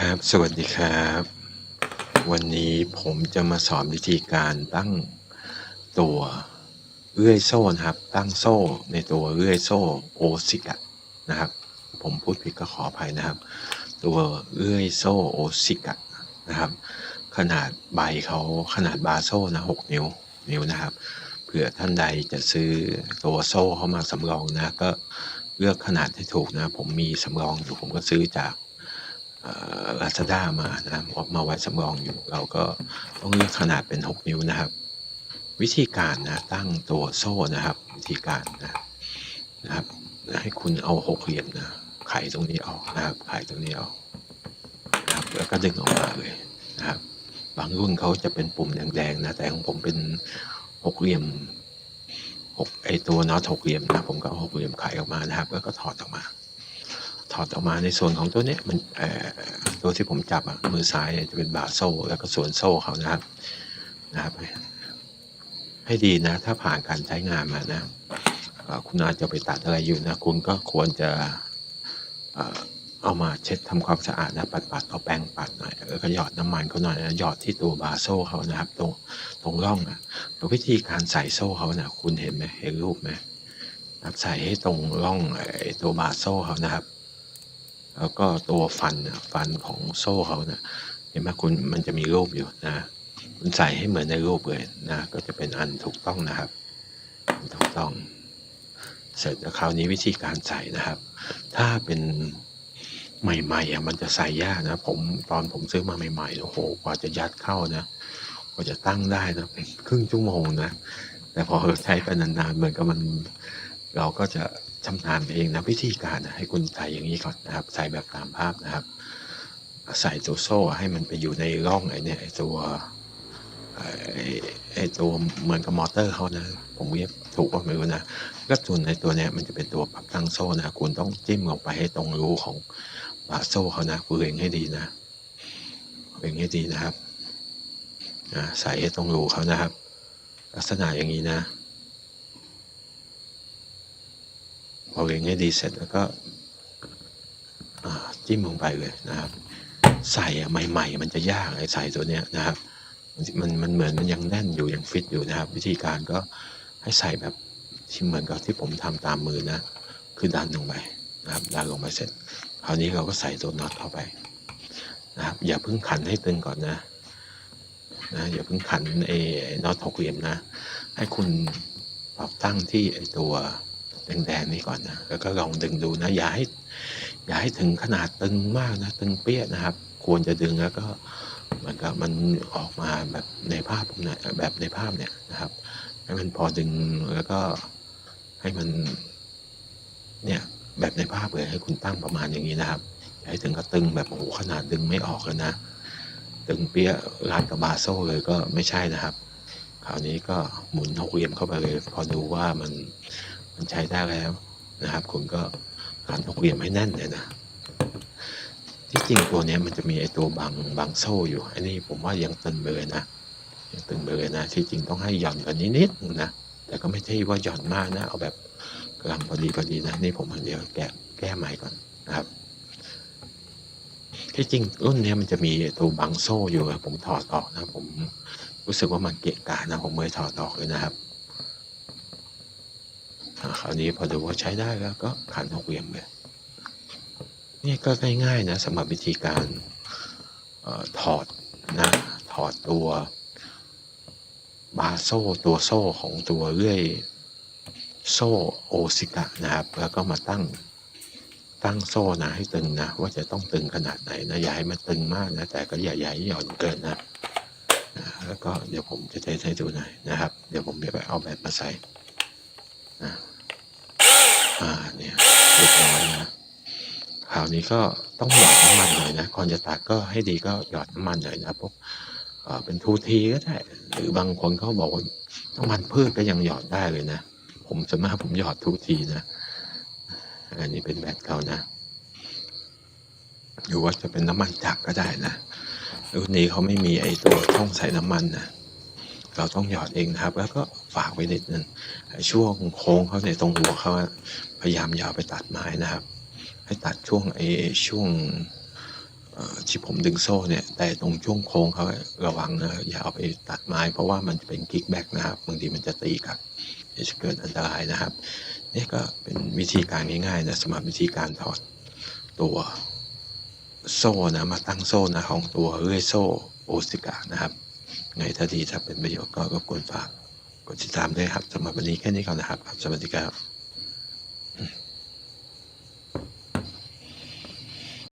ครับ สวัสดีครับ วันนี้ผมจะมาสอนวิธีการตั้งตัวเลื่อยโซ่นะครับ ตั้งโซ่ในตัวเลื่อยโซ่โอซิกะนะครับ ผมพูดผิดก็ขออภัยนะครับ ตัวเลื่อยโซ่โอซิกะนะครับ ขนาดใบเขาขนาดบาโซ่นะหกนิ้วนิ้วนะครับ เผื่อท่านใดจะซื้อตัวโซ่เข้ามาสำรองนะก็เลือกขนาดให้ถูกนะ ผมมีสำรองอยู่ผมก็ซื้อจาก ลาซาด้ามานะครับออกมาไว้สำรองอยู่ เราก็ต้องเลือกขนาดเป็น 6 นิ้วนะครับ วิธีการนะตั้งตัวโซ่นะครับ วิธีการนะนะครับให้คุณเอาหกเหลี่ยมนะไขตรงนี้ออกนะครับไขตรงนี้ออกนะครับแล้วก็ดึงออกมาเลยนะครับ บางรุ่นเขาจะเป็นปุ่มแดงๆนะแต่ของผมเป็นหกเหลี่ยมหกไอตัวน็อตหกเหลี่ยมนะผมก็หกเหลี่ยมไขออกมานะครับ แล้วก็ถอดออกมา ถอดออกมาในส่วนของตัวนี้มันตัวที่ผมจับอะมือซ้ายจะเป็นบาโซ่แล้วก็ส่วนโซ่เขานะครับนะครับ ให้ดีนะ ถ้าผ่านการใช้งานมานะคุณอาจจะไปตัดอะไรอยู่นะ คุณก็ควรจะเอามาเช็ดทำความสะอาดนะปัดปัดเอาแป้งปัดหน่อยแล้วก็หยอดน้ำมันเขาหน่อยนะหยอดที่ตัวบาโซ่เขานะครับ ตรงตรงร่องอะแล้ววิธีการใส่โซ่เขานะคุณเห็นไหมเห็นรูปไหมใส่ให้ตรงร่องไอ้ตัวบาโซ่เขานะครับ แล้วก็ตัวฟันนะฟันของโซ่เขานะเห็นไหมคุณมันจะมีรูปอยู่นะคุณใส่ให้เหมือนในรูปเลยนะก็จะเป็นอันถูกต้องนะครับถูกต้อง เสร็จแล้วคราวนี้วิธีการใส่นะครับ ถ้าเป็นใหม่ๆอะมันจะใส่ยากนะผมตอนผมซื้อมาใหม่ๆโอ้โหกว่าจะยัดเข้านะกว่าจะตั้งได้นะครึ่งชั่วโมงนะแต่พอใช้ไปนานๆเหมือนกับมัน เราก็จะชำนาญเองนะวิธีการนะให้คุณใส่อย่างนี้ก่อนนะครับใส่แบบตามภาพนะครับ ใส่ตัวโซ่ให้มันไปอยู่ในร่องไอ้เนี่ยไอ้ตัวไอ้ตัวเหมือนกับมอเตอร์เขานะ ผมเรียกถูกว่าไม่รู้นะก็ส่วนในตัวเนี้ยมันจะเป็นตัวปรับตั้งโซ่นะคุณต้องจิ้มลงไปให้ตรงรูของบาโซ่เขานะคุณเล็งให้ดีนะเล็งให้ดีนะครับใส่ให้ตรงรูเขานะครับ ลักษณะอย่างนี้นะ พอเล็งให้ดีเสร็จแล้วก็จิ้มลงไปเลยนะครับ ใส่อะใหม่ ๆ มันจะยากไอ้ใส่ตัวเนี้ยนะครับ มันมันเหมือนมันยังแน่นอยู่ยังฟิตอยู่นะครับ วิธีการก็ให้ใส่แบบที่เหมือนกับที่ผมทำตามมือนะ คือดันลงไปนะครับดันลงไปเสร็จ คราวนี้เราก็ใส่ตัวน็อตเข้าไปนะครับ อย่าเพิ่งขันให้ตึงก่อนนะนะอย่าเพิ่งขันไอ้ไอ้น็อตหกเหลี่ยมนะ ให้คุณปรับตั้งที่ไอ้ตัว แดงๆนี่ก่อนนะแล้วก็ลองดึงดูนะ อย่าให้ อย่าให้ถึงขนาดตึงมากนะ ตึงเปี้ยนะครับ ควรจะดึงแล้วก็มือนกับมันออกมาแบบในภาพนี่ยแบบในภาพเนี่ยนะครับ ให้มันพอดึงแล้วก็ให้มัน เนี่ยแบบในภาพเลยให้คุณตั้งประมาณอย่างนี้นะครับอย่าให้ถึงกับตึงแบบโอ้โหขนาดดึงไม่ออกเลยนะตึงเปี้ยรัดกับบาโซ่เลยก็ไม่ใช่นะครับ คราวนี้ก็หมุนหกเหลี่ยมเข้าไปเลย พอดูว่ามัน มันใช้ได้แล้วนะครับ คุณก็หันหกเหลี่ยมให้แน่นเลยนะที่จริงตัวนี้มันจะมีไอตัวบังบังโซ่อยู่อันนี้ผมว่ายังตึงไปเลยนะยังตึงไปเลยนะที่จริงต้องให้หย่อนกว่านี้นิดนึงนะแต่ก็ไม่ใช่ว่าหย่อนมากนะเอาแบบกำลังพอดีพอดีนะนี่ผมเดียวแก้แก้ใหม่ก่อนนะครับที่จริงรุ่นนี้มันจะมีตัวบังโซ่อยู่ผมถอดออกนะผมรู้สึกว่ามันเกะกะนะผมเลยถอดออกเลยนะครับ คราวนี้พอดูว่าใช้ได้แล้วก็ขันหกเหลี่ยมเลยนี่ก็ง่ายๆนะสำหรับวิธีการออถอดนะถอดตัวบาโซ่ตัวโซ่ของตัวเลื่อยโซ่โอซิกะนะครับ แล้วก็มาตั้งตั้งโซ่นะให้ตึงนะว่าจะต้องตึงขนาดไหนนะอย่าให้มันตึงมากนะแต่ก็อย่าให้หย่อนเกินนะนะแล้วก็เดี๋ยวผมจะใช้ให้ดูหน่อยนะครับ เดี๋ยวผมจะไปเอาแบบมาใส่นะ อ่าเนี่ยเรียบร้อยนะคราวนี้ก็ต้องหยอดน้ำมันหน่อยนะก่อนจะตัดก็ให้ดีก็หยอดน้ำมันหน่อยนะพวกเป็นทูทีก็ได้ หรือบางคนเขาบอกว่าน้ำมันพืชก็ยังหยอดได้เลยนะ ผมส่วนมากผมหยอดทูทีนะ อันนี้เป็นแบบเก่านะหรือว่าจะเป็นน้ำมันจักรก็ได้นะรุ่นนี้เขาไม่มีไอ้ตัวช่องใส่น้ำมันนะ เราต้องหยอดเองนะครับ แล้วก็ฝากไว้นิดนึงช่วงโค้งเขาเนี่ยตรงหัวเขาอะพยายามยาเอาไปตัดไม้นะครับ ให้ตัดช่วงไอ้ช่วงที่ผมดึงโซ่เนี่ยแต่ตรงช่วงโค้งเขาระวังนะอย่าเอาไปตัดไม้ เพราะว่ามันจะเป็นกิ๊กแบ็กนะครับบางทีมันจะตีกับจะเกิดอันตรายนะครับนี่ก็เป็นวิธีการง่ายๆนะสำหรับวิธีการถอดตัวโซ่นะมาตั้งโซ่นะของตัวเรื่อยโซ่โอซิกะนะครับ ไงถ้าดีถ้าเป็นประโยชน์ก็รบกวนฝากกดติดตามด้วยครับสำหรับวันนี้แค่นี้ก่อนนะครับ สวัสดีครับ